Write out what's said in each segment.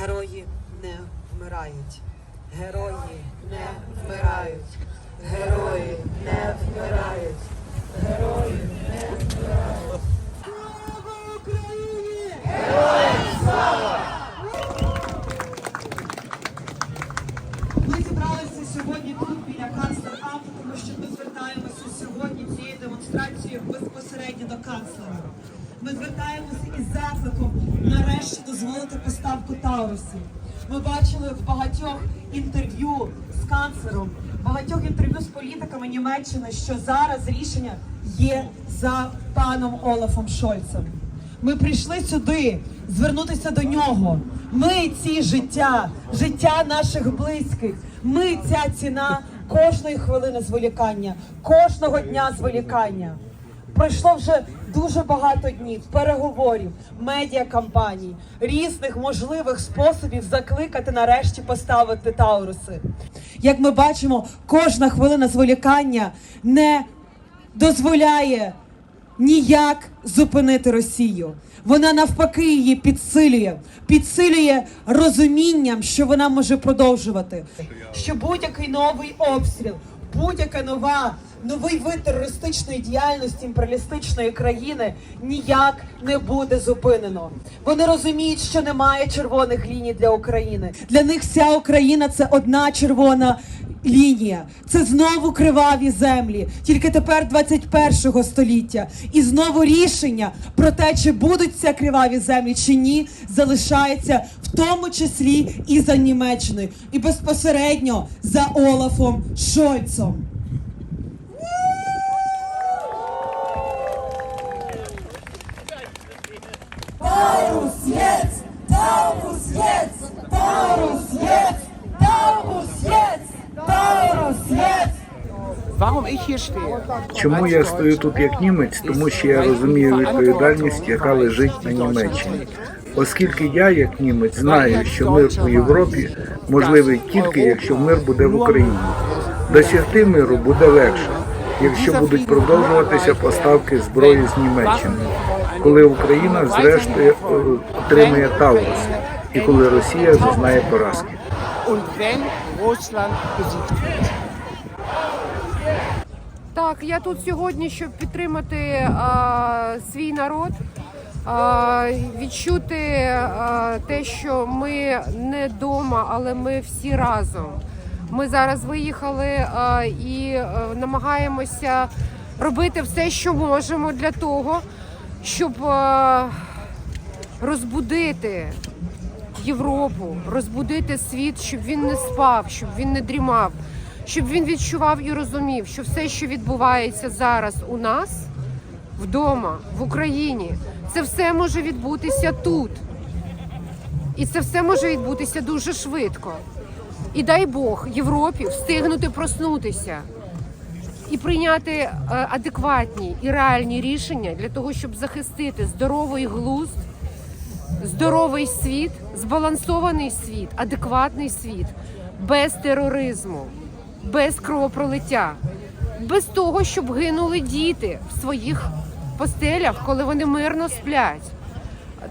Герої не вмирають. Герої не вмирають. Герої не вмирають. Герої не вмирають. Слава Україні! Ми зібралися сьогодні тут біля канцлер-амту, тому що ми звертаємося сьогодні цією демонстрацією безпосередньо до канцлера. Ми звертаємося із закликом нарешті дозволити поставку Таурусів. Ми бачили в багатьох інтерв'ю з канцлером, багатьох інтерв'ю з політиками Німеччини, що зараз рішення є за паном Олафом Шольцем. Ми прийшли сюди звернутися до нього. Ми ці життя, життя наших близьких. Ми ця ціна кожної хвилини зволікання, кожного дня зволікання. Пройшло вже дуже багато днів переговорів, медіакампаній, різних можливих способів закликати нарешті поставити Тауруси. Як ми бачимо, кожна хвилина зволікання не дозволяє ніяк зупинити Росію. Вона навпаки її підсилює, підсилює розумінням, що вона може продовжувати. Що будь-який новий обстріл, будь-яка нова, новий вид терористичної діяльності імперіалістичної країни ніяк не буде зупинено. Вони розуміють, що немає червоних ліній для України. Для них вся Україна це одна червона лінія. Це знову криваві землі, тільки тепер 21 століття. І знову рішення про те, чи будуть це криваві землі чи ні, залишається в тому числі і за Німеччиною, і безпосередньо за Олафом Шольцом. Чому я стою тут як німець? Тому що я розумію відповідальність, яка лежить на Німеччині. Оскільки я, як німець, знаю, що мир у Європі можливий тільки якщо мир буде в Україні. Досягти миру буде легше, якщо будуть продовжуватися поставки зброї з Німеччини, коли Україна зрештою отримає Таурус і коли Росія зазнає поразки. Так, я тут сьогодні, щоб підтримати а, свій народ, а, відчути а, те, що ми не вдома, але ми всі разом. Ми зараз виїхали а, і а, намагаємося робити все, що можемо для того, щоб а, розбудити Європу, розбудити світ, щоб він не спав, щоб він не дрімав, щоб він відчував і розумів, що все, що відбувається зараз у нас вдома, в Україні, це все може відбутися тут. І це все може відбутися дуже швидко. І дай Бог Європі встигнути проснутися і прийняти е, адекватні і реальні рішення для того, щоб захистити здоровий глузд здоровий світ, збалансований світ, адекватний світ, без тероризму, без кровопролиття, без того, щоб гинули діти в своїх постелях, коли вони мирно сплять.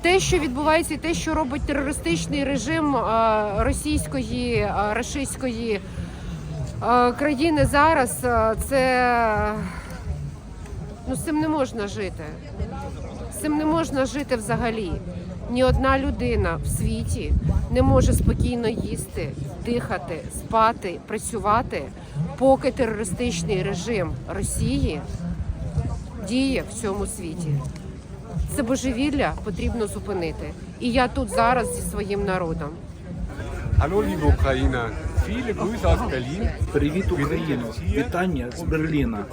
Те, що відбувається, і те, що робить терористичний режим російської, рашистської країни зараз, це ну, з цим не можна жити. З цим не можна жити взагалі. Ні одна людина в світі не може спокійно їсти, дихати, спати, працювати, поки терористичний режим Росії діє в цьому світі. Це божевілля потрібно зупинити. І я тут зараз зі своїм народом. Алло, liebe Ukrainer, Berlin. Привіт, Україно! Вітання з Берліна.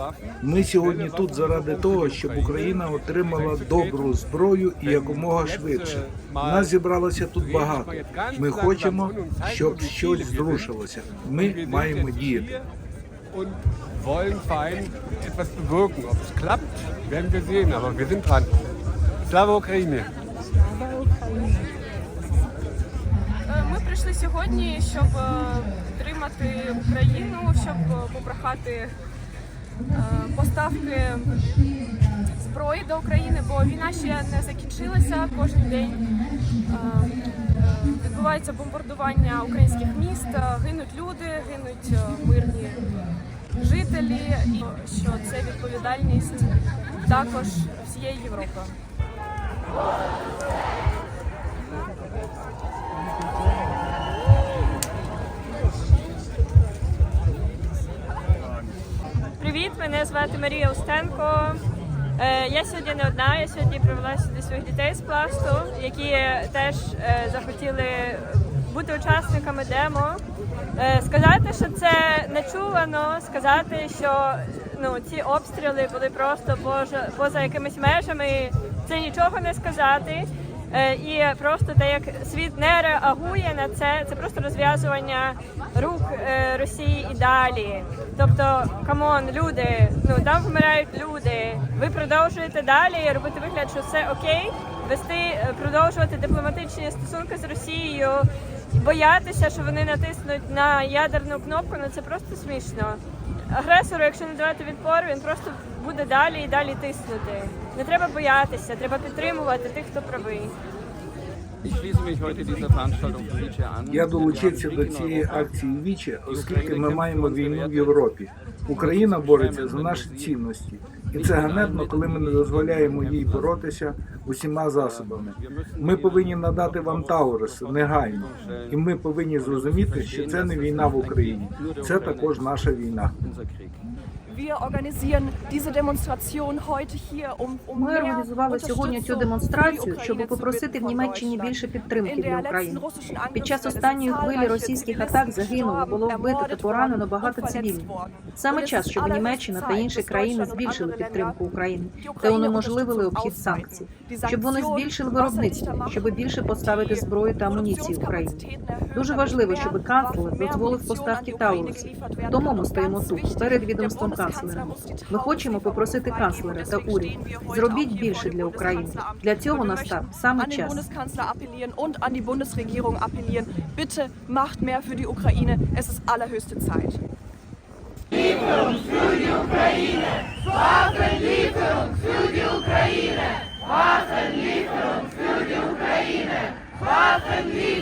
Ми сьогодні тут заради того, щоб Україна отримала добру зброю і якомога швидше. Нас зібралося тут багато. Ми хочемо, щоб щось зрушилося. Ми маємо діяти. Wollen fein etwas bewirken. Ob es klappt, werden wir sehen, aber wir sind dran. Slava Ukraine! Е, Ми прийшли сьогодні, щоб е, підтримати Україну, щоб е, попрохати е, поставки зброї до України, бо війна ще не закінчилася. Кожен день відбувається бомбардування українських міст, гинуть люди, гинуть мирні жителі, і що це відповідальність також всієї Європи. Привіт, мене звати Марія Устенко. Е, Я сьогодні не одна. Я сьогодні привела сюди своїх дітей з пласту, які теж е, захотіли бути учасниками демо. Е, Сказати, що це нечувано, сказати, що ну ці обстріли були просто поза, поза якимись межами. Це нічого не сказати. Е, І просто те, як світ не реагує на це, це просто розв'язування рук е, Росії і далі. Тобто, камон, люди, ну там вмирають люди. Ви продовжуєте далі робити вигляд, що все окей, вести, е, продовжувати дипломатичні стосунки з Росією, боятися, що вони натиснуть на ядерну кнопку. Ну це просто смішно. Агресору, якщо не давати відпор, він просто буде далі і далі тиснути. Не треба боятися, треба підтримувати тих, хто правий. An. Я долучився до цієї акції Віче, оскільки ми маємо війну в Європі. Україна бореться за наші цінності, і це ганебно, коли ми не дозволяємо їй боротися усіма засобами. Ми повинні надати вам Таурус негайно, і ми повинні зрозуміти, що це не війна в Україні, це також наша війна. Um, um Ми організували сьогодні цю демонстрацію, щоб попросити в Німеччині більше підтримки для України. Під час останньої хвилі російських атак загинуло, було вбито та поранено багато цивільних. Саме час, щоб Німеччина та інші країни збільшили підтримку України та унеможливили обхід санкцій, щоб вони збільшили виробництво, щоб більше поставити die зброю та амуніції Україні. Produktionskapazitäten erhöhen, Дуже важливо, щоб канцлер Waffen, дозволив поставки die Ukraine Таурусів. Тому ми стоїмо тут перед відомством канцлера. die Ми хочемо попросити канцлера та уряд. Зробіть більше для України. Для цього настав саме час. Bundeskanzler appellieren und an die Bundesregierung appellieren. Bitte macht mehr für die Ukraine. Es ist allerhöchste Zeit. happened here.